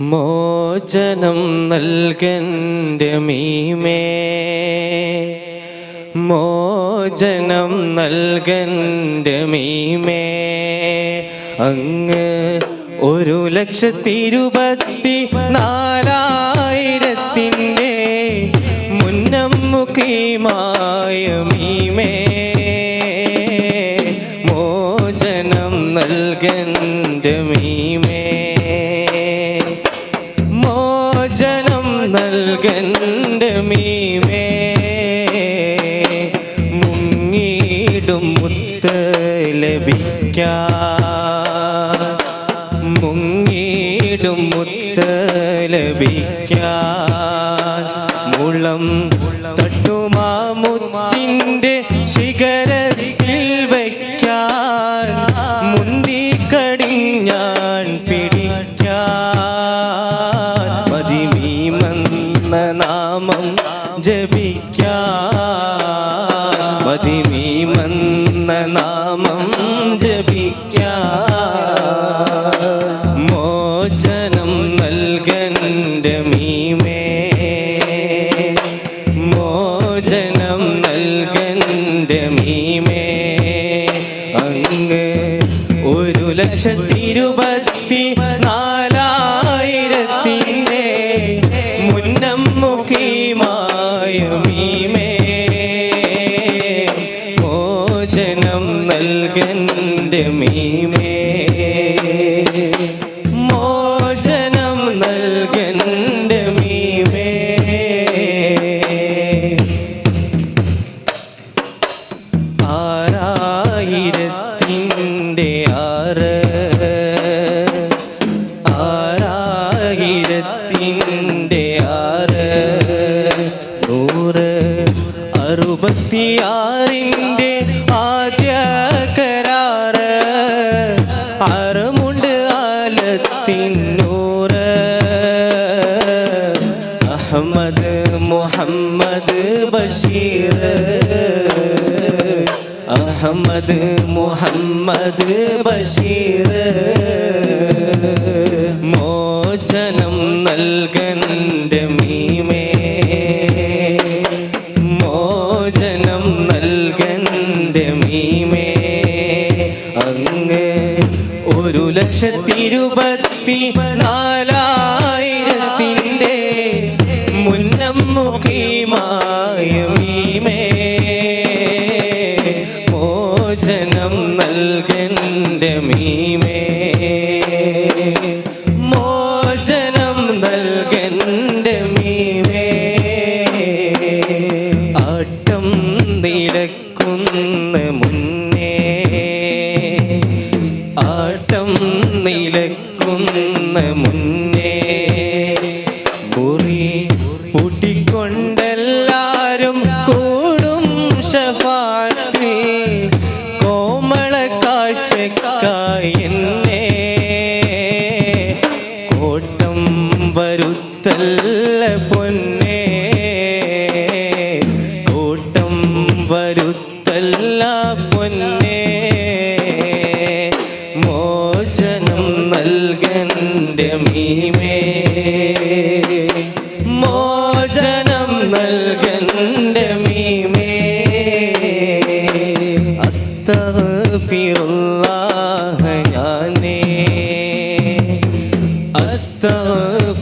മോചനം നൽകന്റെ മീമേ. മോചനം നൽകന്റെ മീമേ. അങ്ങ് ഒരു ലക്ഷത്തി ഇരുപത്തി നാലായിരത്തിന്റെ മുന്നമ്മുഖീമായ മീമേ നൽകന്റെ മീമേ. മുങ്ങിടും മുത്ത് ലഭിക്കാൻ മുങ്ങിടും മുത്ത് ലഭിക്കാൻ മുളം തട്ടുമാ മുത്തിന്റെ ശിഖരത്തിൽ വയ്ക്കാൻ. മുന്തിക്കടിഞ്ഞാൻ പിടിക്കാൻ. മതിമീമെന്ന നാമം ജപിക്കാൻ മോചനം നൽകന്റെ മീമേ. മോചനം നൽകന്റെ മീമേ. അങ്ങ് ഒരു ലക്ഷത്തിരുപത്തി നൽകന്റെ മീമേ. മോചനം നൽകന്റെ മീമേ. ആറായിരത്തിന്റെ ആറ്. ആറായിരത്തിന്റെ ആറ്. നൂറ് അറുപത്തിയാറിന്റെ ബഷീർ. അഹമ്മദ് മുഹമ്മദ് ബഷീർ. മോചനം നൽകന്റെ മീമേ. മോചനം നൽകന്റെ മീമേ. അങ്ങ് ഒരു ലക്ഷത്തിരുപത്തി നാലായിരത്തിന്റെ മോചനം നൽകന്റെ മീമേ. മോചനം നൽകന്റെ മീമേ. ആട്ടം നിലക്കുന്ന മുന്നേ. ആട്ടം നിലക്കുന്ന മുന്നേ. മുറി പൂട്ടിക്കൊണ്ടെല്ലാരും കൂടും കോമള കാശക്കായി എന്നെ വരുത്തല്ല പൊന്നേ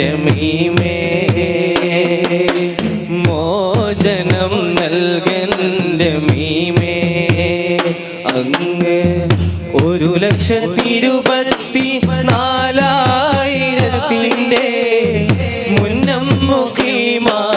മീമേ മീമേ. അങ്ങ് മുന്നം മുഖീമാ